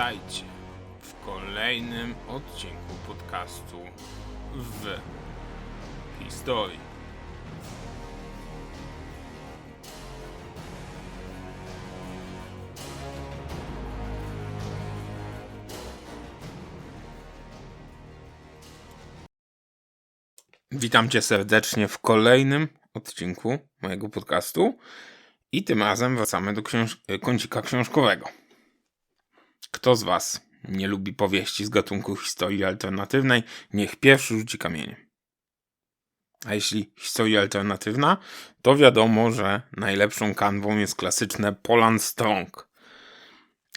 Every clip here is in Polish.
Witajcie w kolejnym odcinku podcastu w historii. Witam Cię serdecznie w kolejnym odcinku mojego podcastu i tym razem wracamy do książ- kącika książkowego. Kto z Was nie lubi powieści z gatunku historii alternatywnej, niech pierwszy rzuci kamieniem. A jeśli historia alternatywna, to wiadomo, że najlepszą kanwą jest klasyczne Poland Strong.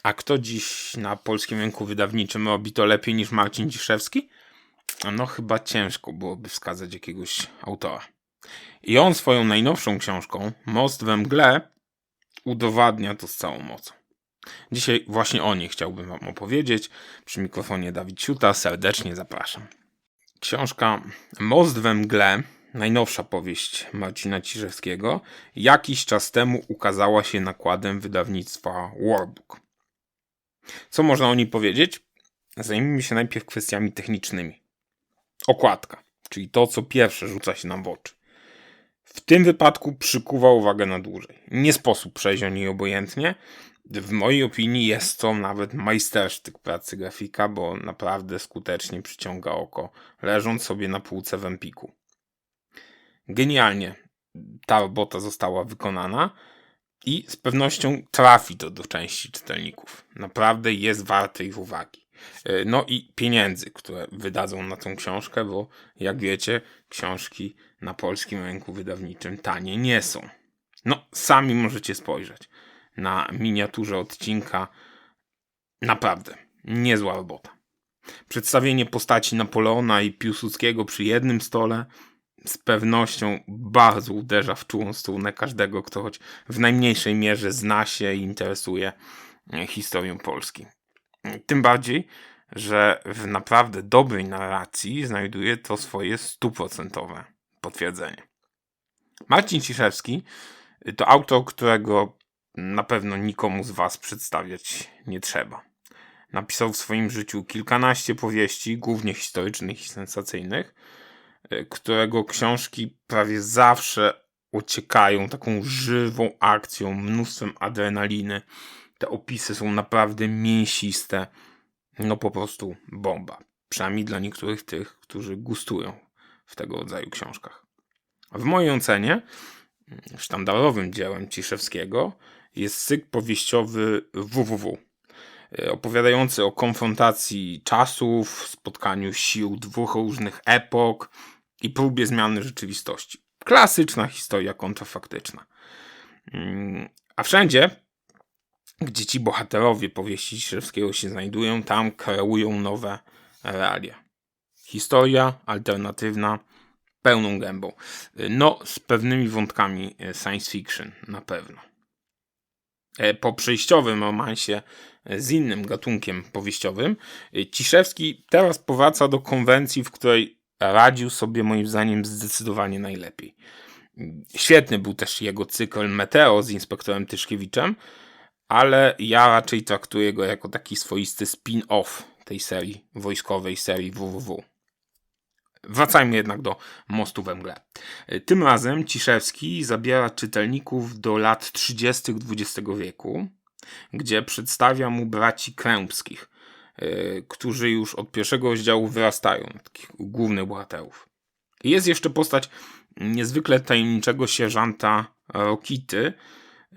A kto dziś na polskim rynku wydawniczym robi to lepiej niż Marcin Ciszewski? No chyba ciężko byłoby wskazać jakiegoś autora. I on swoją najnowszą książką, Most we mgle, udowadnia to z całą mocą. Dzisiaj właśnie o niej chciałbym Wam opowiedzieć. Przy mikrofonie Dawid Siuta, serdecznie zapraszam. Książka Most we mgle, najnowsza powieść Marcina Ciszewskiego, jakiś czas temu ukazała się nakładem wydawnictwa Warbook. Co można o niej powiedzieć? Zajmijmy się najpierw kwestiami technicznymi. Okładka, czyli to, co pierwsze rzuca się nam w oczy. W tym wypadku przykuwa uwagę na dłużej. Nie sposób przejść o niej obojętnie. W mojej opinii jest to nawet majstersztyk pracy grafika, bo naprawdę skutecznie przyciąga oko, leżąc sobie na półce w Empiku. Genialnie ta robota została wykonana i z pewnością trafi to do części czytelników. Naprawdę jest warte ich uwagi. E, No i pieniędzy, które wydadzą na tą książkę, bo jak wiecie, książki na polskim rynku wydawniczym tanie nie są. No, sami możecie spojrzeć na miniaturze odcinka. Naprawdę, niezła robota. Przedstawienie postaci Napoleona i Piłsudskiego przy jednym stole z pewnością bardzo uderza w czułą strunę każdego, kto choć w najmniejszej mierze zna się i interesuje e, historią Polski. Tym bardziej, że w naprawdę dobrej narracji znajduje to swoje stuprocentowe potwierdzenie. Marcin Ciszewski to autor, którego na pewno nikomu z Was przedstawiać nie trzeba. Napisał w swoim życiu kilkanaście powieści, głównie historycznych i sensacyjnych, y, którego książki prawie zawsze ociekają taką żywą akcją, mnóstwem adrenaliny. Te opisy są naprawdę mięsiste. No po prostu bomba. Przynajmniej dla niektórych tych, którzy gustują w tego rodzaju książkach. W mojej ocenie sztandarowym dziełem Ciszewskiego jest cykl powieściowy www, e, opowiadający o konfrontacji czasów, spotkaniu sił dwóch różnych epok i próbie zmiany rzeczywistości. Klasyczna historia kontrfaktyczna. Mm, A wszędzie, gdzie ci bohaterowie powieści Ciszewskiego się znajdują, tam kreują nowe realia. Historia alternatywna, pełną gębą. No, z pewnymi wątkami e, science fiction, na pewno. E, Po przejściowym romansie e, z innym gatunkiem powieściowym, e, Ciszewski teraz powraca do konwencji, w której radził sobie moim zdaniem zdecydowanie najlepiej. Świetny był też jego cykl Meteo z inspektorem Tyszkiewiczem, ale ja raczej traktuję go jako taki swoisty spin-off tej serii wojskowej, serii www. Wracajmy jednak do Mostu we mgle. Tym razem Ciszewski zabiera czytelników do lat 30. XX wieku, gdzie przedstawia mu braci Krępskich, yy, którzy już od pierwszego rozdziału wyrastają takich głównych bohaterów. Jest jeszcze postać niezwykle tajemniczego sierżanta Rokity,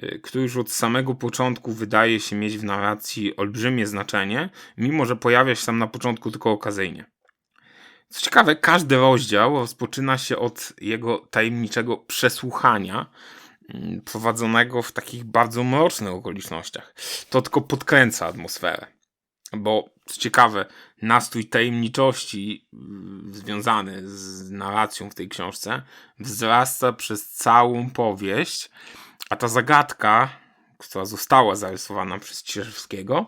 yy, który już od samego początku wydaje się mieć w narracji olbrzymie znaczenie, mimo że pojawia się tam na początku tylko okazyjnie. Co ciekawe, każdy rozdział rozpoczyna się od jego tajemniczego przesłuchania, mm, prowadzonego w takich bardzo mrocznych okolicznościach. To tylko podkręca atmosferę. Bo co ciekawe, nastrój tajemniczości mm, związany z narracją w tej książce wzrasta przez całą powieść, a ta zagadka, która została zarysowana przez Cieszewskiego,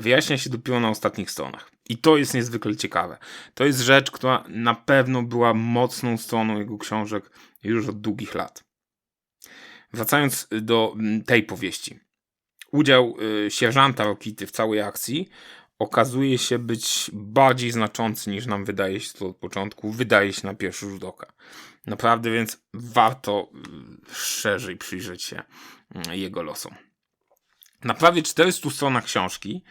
wyjaśnia się dopiero na ostatnich stronach. I to jest niezwykle ciekawe. To jest rzecz, która na pewno była mocną stroną jego książek już od długich lat. Wracając do mm, tej powieści. udział y, sierżanta Rokity w całej akcji okazuje się być bardziej znaczący niż nam wydaje się to od początku, wydaje się na pierwszy rzut oka. Naprawdę więc warto y, szerzej przyjrzeć się y, jego losom. Na prawie 400 stronach książki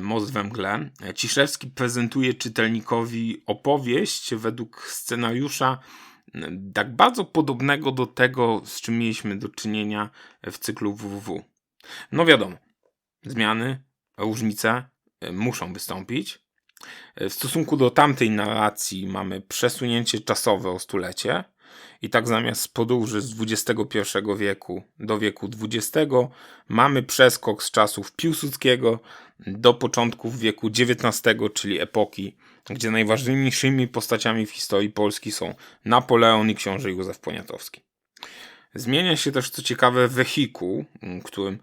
Most we mgle Ciszewski prezentuje czytelnikowi opowieść według scenariusza tak bardzo podobnego do tego, z czym mieliśmy do czynienia w cyklu www. No wiadomo, zmiany, różnice muszą wystąpić. W stosunku do tamtej narracji mamy przesunięcie czasowe o stulecie. I tak zamiast podróży z XXI wieku do wieku XX mamy przeskok z czasów Piłsudskiego do początków wieku XIX, czyli epoki, gdzie najważniejszymi postaciami w historii Polski są Napoleon i książę Józef Poniatowski. Zmienia się też, co ciekawe, wehikuł, którym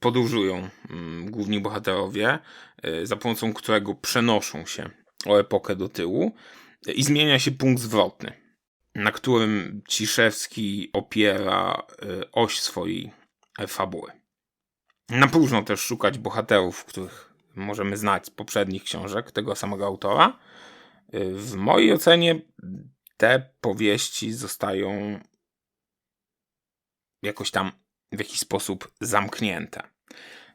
podróżują mm, główni bohaterowie, y, za pomocą którego przenoszą się o epokę do tyłu i zmienia się punkt zwrotny, na którym Ciszewski opiera y, oś swojej fabuły. Na próżno też szukać bohaterów, których możemy znać z poprzednich książek tego samego autora. Y, w mojej ocenie te powieści zostają jakoś tam w jakiś sposób zamknięte.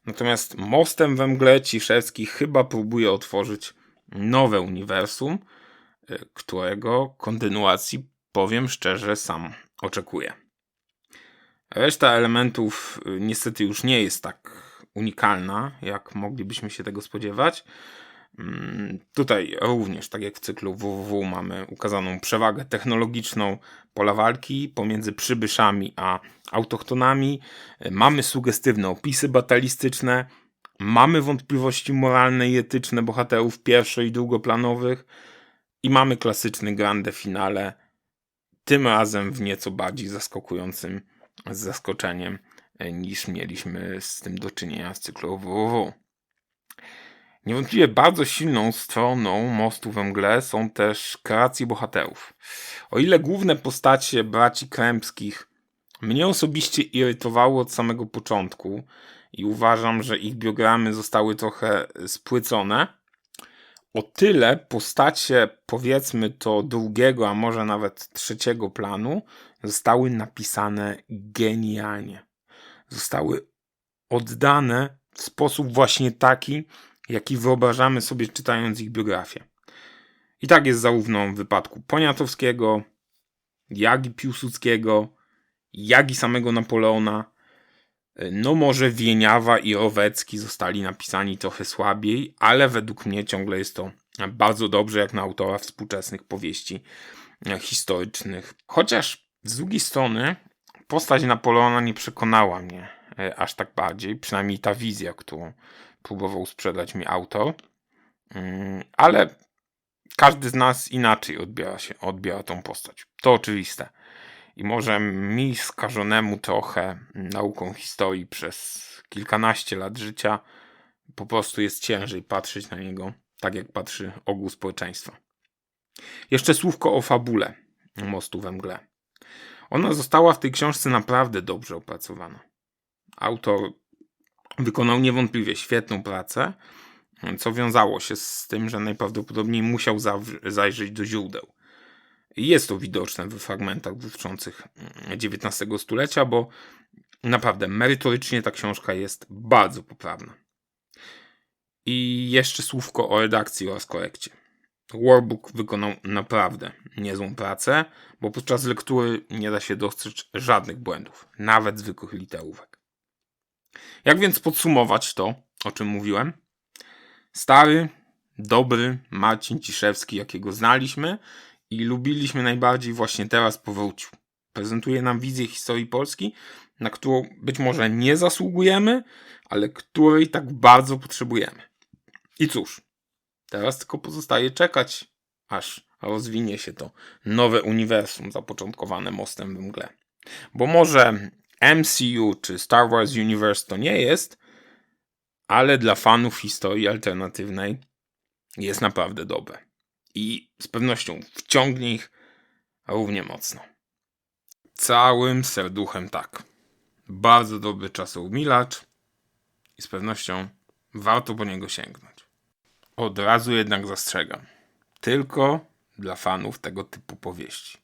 Natomiast mostem we mgle Ciszewski chyba próbuje otworzyć nowe uniwersum, y, którego kontynuacji, powiem szczerze, sam oczekuję. Reszta elementów y, niestety już nie jest tak unikalna, jak moglibyśmy się tego spodziewać. Mm, tutaj również, tak jak w cyklu WWW, mamy ukazaną przewagę technologiczną pola walki pomiędzy przybyszami a autochtonami. Mamy sugestywne opisy batalistyczne, mamy wątpliwości moralne i etyczne bohaterów pierwszo- i drugoplanowych i mamy klasyczny grande finale, tym razem w nieco bardziej zaskakującym zaskoczeniem niż mieliśmy z tym do czynienia z cyklu WWW. Niewątpliwie bardzo silną stroną Mostu we mgle są też kreacje bohaterów. O ile główne postacie braci krępskich mnie osobiście irytowały od samego początku i uważam, że ich biogramy zostały trochę spłycone, o tyle postacie powiedzmy to drugiego, a może nawet trzeciego planu zostały napisane genialnie. Zostały oddane w sposób właśnie taki, jaki wyobrażamy sobie czytając ich biografię. I tak jest zarówno w wypadku Poniatowskiego, jak i Piłsudskiego, jak i samego Napoleona. No może Wieniawa i Owecki zostali napisani trochę słabiej, ale według mnie ciągle jest to bardzo dobrze jak na autora współczesnych powieści historycznych. Chociaż z drugiej strony postać Napoleona nie przekonała mnie e, aż tak bardziej, przynajmniej ta wizja, którą próbował sprzedać mi autor, mm, ale każdy z nas inaczej odbiera się, odbiera tą postać. To oczywiste. I może mi skażonemu trochę nauką historii przez kilkanaście lat życia po prostu jest ciężej patrzeć na niego tak jak patrzy ogół społeczeństwa. Jeszcze słówko o fabule Mostu we mgle. Ona została w tej książce naprawdę dobrze opracowana. Autor wykonał niewątpliwie świetną pracę, co wiązało się z tym, że najprawdopodobniej musiał zajrzeć do źródeł. Jest to widoczne w fragmentach dotyczących XIX mm, stulecia, bo naprawdę merytorycznie ta książka jest bardzo poprawna. I jeszcze słówko o redakcji oraz korekcie. Warbook wykonał naprawdę niezłą pracę, bo podczas lektury nie da się dostrzec żadnych błędów, nawet zwykłych literówek. Jak więc podsumować to, o czym mówiłem? Stary, dobry Marcin Ciszewski, jakiego znaliśmy i lubiliśmy najbardziej, właśnie teraz powrócił. Prezentuje nam wizję historii Polski, na którą być może nie zasługujemy, ale której tak bardzo potrzebujemy. I cóż, teraz tylko pozostaje czekać, aż rozwinie się to nowe uniwersum zapoczątkowane mostem w mgle. Bo może MCU czy Star Wars Universe to nie jest, ale dla fanów historii alternatywnej jest naprawdę dobre. I z pewnością wciągnie ich równie mocno. Całym serduchem tak. Bardzo dobry czasomilacz. i z pewnością warto po niego sięgnąć. Od razu jednak zastrzegam. Tylko dla fanów tego typu powieści.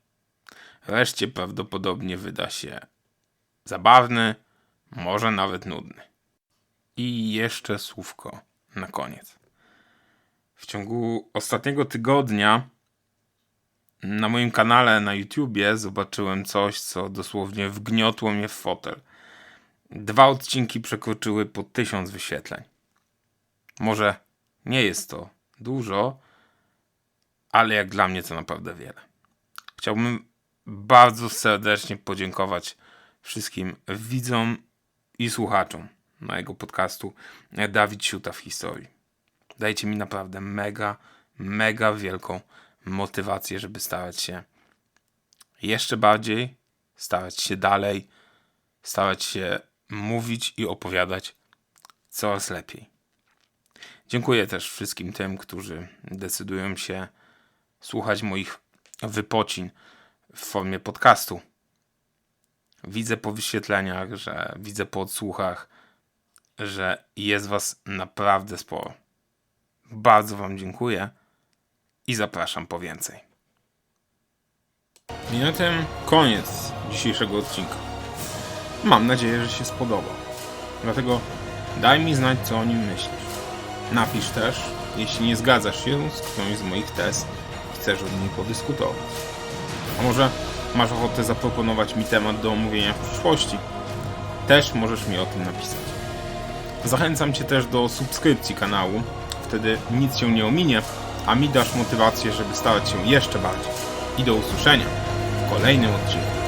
Reszcie prawdopodobnie wyda się zabawny, może nawet nudny. I jeszcze słówko na koniec. W ciągu ostatniego tygodnia na moim kanale na YouTubie zobaczyłem coś, co dosłownie wgniotło mnie w fotel. Dwa odcinki przekroczyły po tysiąc wyświetleń. Może nie jest to dużo, ale jak dla mnie to naprawdę wiele. Chciałbym bardzo serdecznie podziękować wszystkim widzom i słuchaczom mojego podcastu Dawid Siuta w historii. Dajcie mi naprawdę mega, mega wielką motywację, żeby starać się jeszcze bardziej, starać się dalej, starać się mówić i opowiadać coraz lepiej. Dziękuję też wszystkim tym, którzy decydują się słuchać moich wypocin w formie podcastu. Widzę po wyświetleniach, że widzę po odsłuchach, że jest Was naprawdę sporo. Bardzo Wam dziękuję i zapraszam po więcej. I na tym koniec dzisiejszego odcinka. Mam nadzieję, że się spodobał. Dlatego daj mi znać, co o nim myślisz. Napisz też, jeśli nie zgadzasz się z którąś z moich tez i chcesz o nim podyskutować. A może masz ochotę zaproponować mi temat do omówienia w przyszłości? Też możesz mi o tym napisać. Zachęcam Cię też do subskrypcji kanału, wtedy nic się nie ominie, a mi dasz motywację, żeby starać się jeszcze bardziej. I do usłyszenia w kolejnym odcinku.